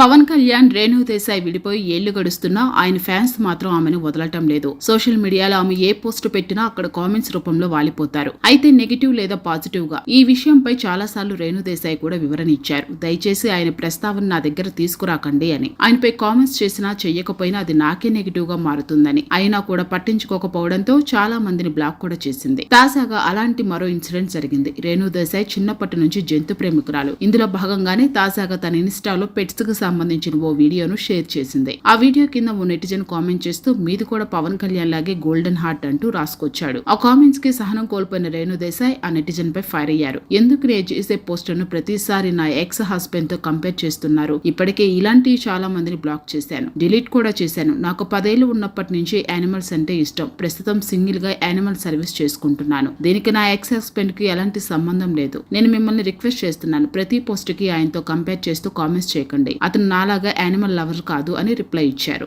పవన్ కళ్యాణ్ రేణు దేశాయ్ విడిపోయి ఏళ్ళు గడుస్తున్నా ఆయన ఫ్యాన్స్ మాత్రం ఆమెను వదలటం లేదు. సోషల్ మీడియాలో ఆమె ఏ పోస్ట్ పెట్టినా అక్కడ కామెంట్స్ రూపంలో వాలిపోతారు. అయితే నెగిటివ్ లేదా పాజిటివ్గా ఈ విషయంపై చాలా సార్లు రేణు దేశాయ్ కూడా వివరణ ఇచ్చారు. దయచేసి ఆయన ప్రస్తావన నా దగ్గర తీసుకురాకండి అని. ఆయనపై కామెంట్స్ చేసినా చెయ్యకపోయినా అది నాకే నెగిటివ్గా మారుతుందని. అయినా కూడా పట్టించుకోకపోవడంతో చాలా మందిని బ్లాక్ కూడా చేసింది. తాజాగా అలాంటి మరో ఇన్సిడెంట్ జరిగింది. రేణు దేశాయ్ చిన్నప్పటి నుంచి జంతు ప్రేమికురాలు. ఇందులో భాగంగానే తాజాగా తన ఇన్స్టాలో పెట్స్కు సంబంధించిన ఓ వీడియోను షేర్ చేసింది. ఆ వీడియో కింద ఓ నెటిజన్ కామెంట్ చేస్తూ మీది కూడా పవన్ కళ్యాణ్ లాగే గోల్డెన్ హార్ట్ అంటూ రాసుకొచ్చాడు. ఆ కామెంట్స్కి సహనం కోల్పోయిన రేణు దేశాయ్ ఆ నెటిజన్ పై ఫైర్ అయ్యారు. ఎందుకు నేను చేసే పోస్టర్ను ప్రతిసారి నా ఎక్స్ హస్బెండ్తో కంపేర్ చేస్తున్నారు? ఇప్పటికే ఇలాంటి చాలా మందిని బ్లాక్ చేశాను. డిలీట్ కూడా చేశాను. నాకు పదేళ్ళు ఉన్నప్పటి నుంచి యానిమల్స్ అంటే ఇష్టం. ప్రస్తుతం సింగిల్గా యానిమల్ సర్వీస్ చేసుకుంటున్నాను. దీనికి నా ఎక్స్ హస్బెండ్కి ఎలాంటి సంబంధం లేదు. నేను మిమ్మల్ని రిక్వెస్ట్ చేస్తున్నాను. ప్రతి పోస్ట్కి ఆయనతో కంపేర్ చేస్తూ కామెంట్స్ చేయకండి. అతను నాలాగా యానిమల్ లవర్ కాదు అని రిప్లై ఇచ్చారు.